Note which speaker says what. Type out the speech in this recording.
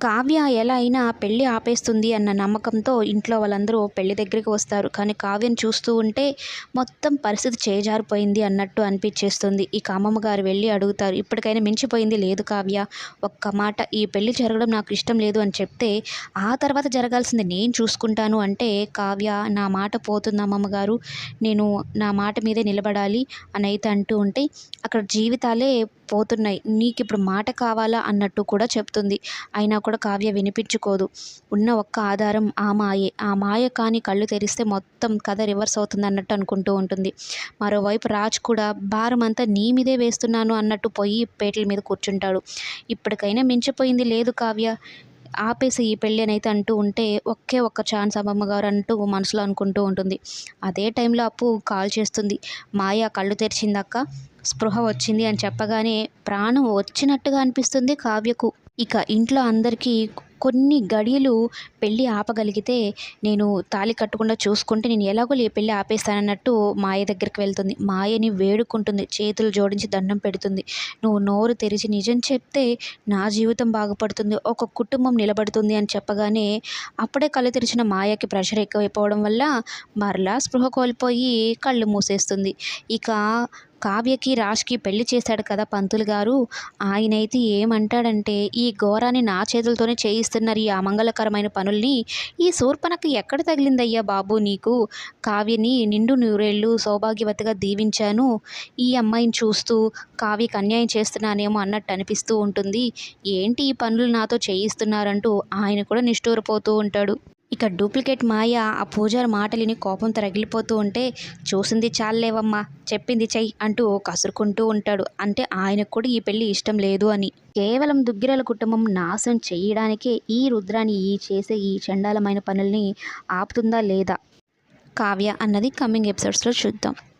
Speaker 1: కావ్య ఎలా అయినా పెళ్ళి ఆపేస్తుంది అన్న నమ్మకంతో ఇంట్లో వాళ్ళందరూ పెళ్ళి దగ్గరికి వస్తారు. కానీ కావ్యను చూస్తూ ఉంటే మొత్తం పరిస్థితి చేజారిపోయింది అన్నట్టు అనిపించేస్తుంది. ఇక అమ్మమ్మ గారు వెళ్ళి అడుగుతారు ఇప్పటికైనా మించిపోయింది లేదు కావ్య. ఒక్క మాట ఈ పెళ్ళి జరగడం నాకు ఇష్టం లేదు అని చెప్తే ఆ తర్వాత జరగాల్సింది నేను చూసుకుంటాను అంటే కావ్య నా మాట పోతుంది అమ్మమ్మ గారు. నేను నా మాట మీదే నిలబడాలి అని అయితే అంటూ ఉంటే అక్కడ జీవితాలే పోతున్నాయి. నీకు ఇప్పుడు మాట కావాలా అన్నట్టు కూడా చెప్తుంది. అయినా కూడా కావ్య వినిపించుకోదు. ఉన్న ఒక్క ఆధారం ఆ మాయే. ఆ మాయ కానీ కళ్ళు తెరిస్తే మొత్తం కథ రివర్స్ అవుతుంది అన్నట్టు అనుకుంటూ ఉంటుంది. మరోవైపు రాజ్ కూడా భారం అంతా నీ మీదే వేస్తున్నాను అన్నట్టు పోయి పేటల మీద కూర్చుంటాడు. ఇప్పటికైనా మించిపోయింది లేదు కావ్య. ఆపేసి ఈ పెళ్ళి అని అయితే అంటూ ఉంటే ఒకే ఒక్క ఛాన్స్ అమ్మమ్మ గారు అంటూ మనసులో అనుకుంటూ ఉంటుంది. అదే టైంలో అప్పు కాల్ చేస్తుంది. మాయ కళ్ళు తెరిచిందక్క? స్పృహ వచ్చింది అని చెప్పగానే ప్రాణం వచ్చినట్టుగా అనిపిస్తుంది కావ్యకు. ఇక ఇంట్లో అందరికీ కొన్ని గడియలు పెళ్ళి ఆపగలిగితే నేను తాళి కట్టకుండా చూసుకుంటే నేను ఎలాగో ఈ పెళ్ళి ఆపేస్తానన్నట్టు మాయ దగ్గరికి వెళ్తుంది. మాయని వేడుకుంటుంది. చేతులు జోడించి దండం పెడుతుంది. నువ్వు నోరు తెరిచి నిజం చెప్తే నా జీవితం బాగుపడుతుంది. ఒక కుటుంబం నిలబడుతుంది అని చెప్పగానే అప్పుడే కళ్ళు తెరిచిన మాయకి ప్రెషర్ ఎక్కువైపోవడం వల్ల మరలా స్పృహ కోల్పోయి కళ్ళు మూసేస్తుంది. ఇక కావ్యకి రాజ్కి పెళ్ళి చేశాడు కదా పంతులు గారు. ఆయనైతే ఏమంటాడంటే ఈ ఘోరాన్ని నా చేతులతోనే చేయిస్తున్నారు ఈ అమంగళకరమైన పనుల్ని. ఈ శూర్పణకు ఎక్కడ తగిలిందయ్యా బాబు నీకు? కావ్యని నిండు నూరేళ్ళు సౌభాగ్యవతిగా దీవించాను. ఈ అమ్మాయిని చూస్తూ కావ్యకి అన్యాయం చేస్తున్నానేమో అన్నట్టు అనిపిస్తూ ఉంటుంది. ఏంటి ఈ పనులు నాతో చేయిస్తున్నారంటూ ఆయన కూడా నిష్ఠూరపోతూ ఉంటాడు. ఇక డూప్లికేట్ మాయ ఆ పూజారి మాటలిని కోపంతో రగిలిపోతూ ఉంటే చూసింది చాలేవమ్మా చెప్పింది చెయ్యి అంటూ కసురుకుంటూ ఉంటాడు. అంటే ఆయనకు కూడా ఈ పెళ్ళి ఇష్టం లేదు అని. కేవలం దుగ్గిరాల కుటుంబం నాశనం చేయడానికే ఈ రుద్రాన్ని ఈ చేసే ఈ చండాలమైన పనుల్ని ఆపుతుందా లేదా? కావ్య అన్నది కమింగ్ ఎపిసోడ్స్లో చూద్దాం.